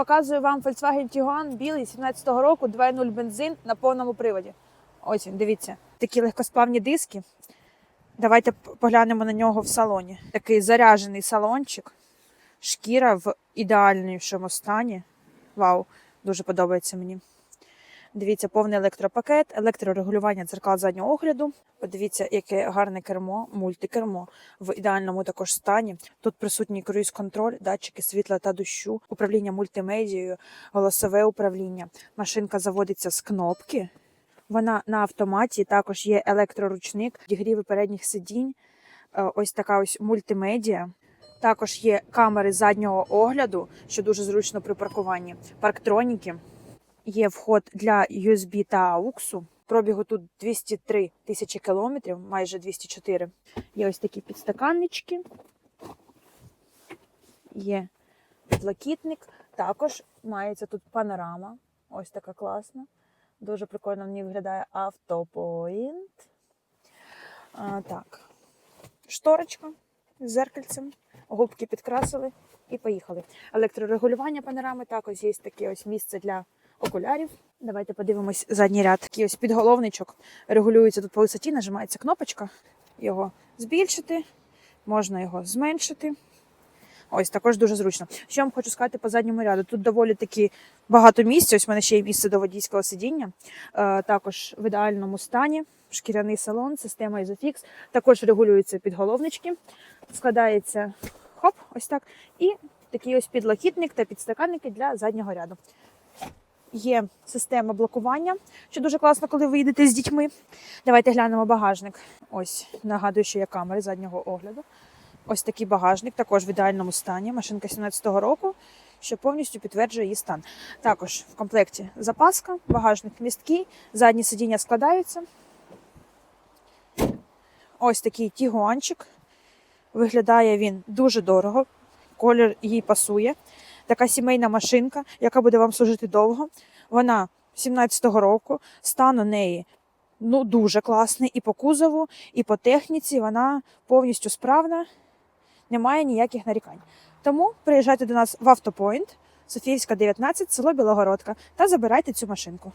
Показую вам Volkswagen Tiguan білий 17-го року, 2.0 бензин на повному приводі. Ось він, дивіться. Такі легкосплавні диски. Давайте поглянемо на нього в салоні. Такий заряжений салончик. Шкіра в ідеальнішому стані. Вау, дуже подобається мені. Дивіться, повний електропакет, електрорегулювання дзеркал заднього огляду. Подивіться, яке гарне кермо, мультикермо в ідеальному також стані. Тут присутній круїз-контроль, датчики світла та дощу, управління мультимедією, голосове управління. Машинка заводиться з кнопки. Вона на автоматі. Також є електроручник, підігріви передніх сидінь. Е, Ось така ось мультимедіа. Також є камери заднього огляду, що дуже зручно при паркуванні. Парктроніки. Є вход для USB та AUX. Пробігу тут 203 тисячі кілометрів, майже 204. Є ось такі підстаканнички. Є блакитник. Також мається тут панорама. Ось така класна. Дуже прикольно ній виглядає автопоінт. Так. Шторочка з зеркальцем. Губки підкрасили і поїхали. Електрорегулювання панорами. Також є таке ось місце для окулярів. Давайте подивимось задній ряд. Такий ось підголовничок. Регулюється тут по висоті, нажимається кнопочка. Його збільшити, можна його зменшити. Ось також дуже зручно. Що я вам хочу сказати по задньому ряду? Тут доволі таки багато місця. Ось в мене ще є місце до водійського сидіння. Е, також в ідеальному стані. Шкіряний салон, система Isofix. Також регулюються підголовнички. Складається хоп, ось так. І такий ось підлокітник та підстаканники для заднього ряду. Є система блокування, що дуже класно, коли ви їдете з дітьми. Давайте глянемо багажник. Ось нагадую, що є камери заднього огляду. Ось такий багажник, також в ідеальному стані. Машинка 17-го року, що повністю підтверджує її стан. Також в комплекті запаска, багажник місткий, задні сидіння складаються. Ось такий тігуанчик. Виглядає він дуже дорого. Колір їй пасує. Така сімейна машинка, яка буде вам служити довго. Вона 17-го року, стан у неї ну, дуже класний і по кузову, і по техніці. Вона повністю справна, немає ніяких нарікань. Тому приїжджайте до нас в Автопоінт, Софіївська, 19, село Білогородка, та забирайте цю машинку.